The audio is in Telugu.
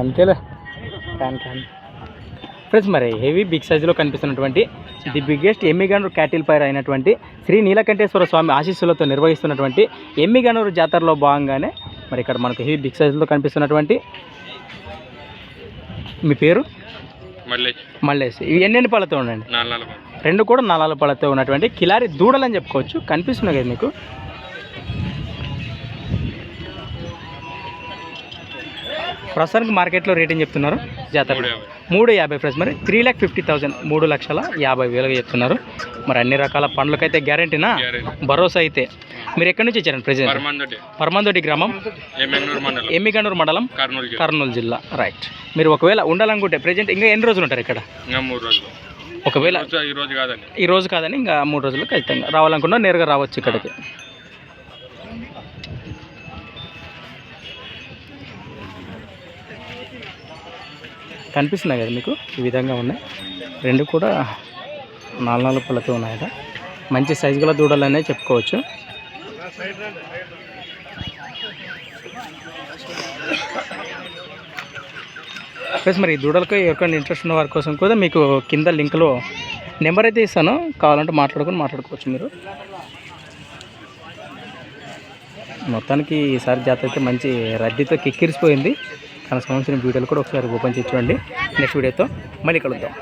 అంతేలే. కాన్ కాన్ ఫ్రెండ్స్ మరి హెవీ బిగ్ సైజులో కనిపిస్తున్నటువంటి the biggest Emmiganur cattle fair అయినటువంటి శ్రీ నీలకంఠేశ్వర స్వామి ఆశీస్సులతో నిర్వహిస్తున్నటువంటి ఎమ్మిగనూరు జాతరలో భాగంగానే మరి ఇక్కడ మనకు హెవీ బిగ్ సైజులో కనిపిస్తున్నటువంటి మీ పేరు? మళ్ళీ మల్లేసి ఇవి ఎన్నెన్ని పళ్ళతో ఉండండి? నాలుగు నాలుగు. రెండు కూడా నాలుగు పళ్ళతో ఉన్నటువంటి కిలారి దూడలు అని చెప్పుకోవచ్చు. కనిపిస్తున్నాయి కదా మీకు? ప్రస్తుతానికి మార్కెట్లో రేటింగ్ చెప్తున్నారు? జాతర. మూడు యాభై. ఫ్రెండ్స్ మరి త్రీ ల్యాక్ ఫిఫ్టీ థౌసండ్ మూడు లక్షల యాభై వేలుగా చెప్తున్నారు. మరి అన్ని రకాల పండ్లకైతే గ్యారంటీనా గ్యారెంటీ భరోసా అయితే. మీరు ఎక్కడి నుంచి వచ్చారండి ప్రజెంట్ పరమందొడ్డి పరమందొడ్డి గ్రామం? ఎమ్మెగ్నూరు మండలం? కర్నూలు జిల్లా. రైట్. మీరు ఒకవేళ ఉండాలనుకుంటే ప్రజెంట్ ఇంకా ఎన్ని రోజులు ఉంటారు ఇక్కడ? ఇంకా మూడు రోజులు. ఒకవేళ ఈ రోజు- కాదండి. ఈ రోజు కాదని ఇంకా మూడు రోజులు ఖచ్చితంగా రావాలనుకున్నా నేరుగా రావచ్చు ఇక్కడికి. కనిపిస్తున్నాయి కదా మీకు? ఈ విధంగా ఉన్నాయి. రెండు కూడా నాలుగు నాలుగు పళ్ళతో ఉన్నాయి కదా మంచి సైజు గల దూడలనే చెప్పుకోవచ్చు. ప్లస్ మరి ఈ దూడలకు ఎవరికైనా ఇంట్రెస్ట్ ఉన్న వారి కోసం కూడా మీకు కింద లింక్లో నెంబర్ అయితే ఇస్తాను. కావాలంటే మాట్లాడుకొని మాట్లాడుకోవచ్చు మీరు. మొత్తానికి ఈసారి జాతర అయితే మంచి రద్దీతో కిక్కిరిసిపోయింది. తనకు సంబంధించిన వీడియోలు కూడా ఒకసారి ఓపెన్ చేసి చూడండి. నెక్స్ట్ వీడియోతో మళ్ళీ కలుద్దాం.